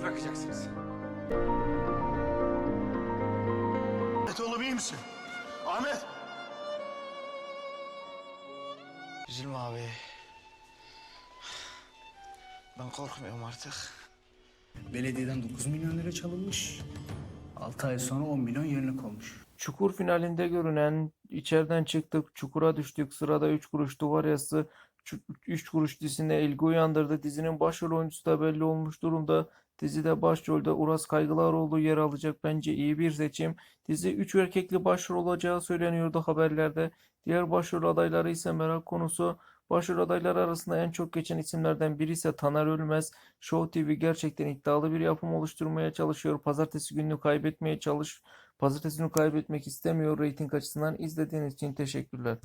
bırakacaksınız. Ahmet oğlum iyi misin? Ahmet! Üzülme abi. Ben korkmuyorum artık. Belediyeden 9 milyon lira çalınmış. 6 ay sonra 10 milyon yerine olmuş. Çukur finalinde görünen içeriden çıktık, çukura düştük, sırada 3 kuruş duvar yazısı 3 kuruş dizisine ilgi uyandırdı. Dizinin başrol oyuncusu da belli olmuş durumda. Dizide başrolde Uras Kaygılaroğlu yer alacak. Bence iyi bir seçim. Dizi 3 erkekli başrol olacağı söyleniyordu haberlerde. Diğer başrol adayları ise merak konusu. Başrol adayları arasında en çok geçen isimlerden biri ise Taner Ölmez. Show TV gerçekten iddialı bir yapım oluşturmaya çalışıyor. Pazartesi gününü kaybetmeye çalış. Pazartesi günü kaybetmek istemiyor reyting açısından. İzlediğiniz için teşekkürler.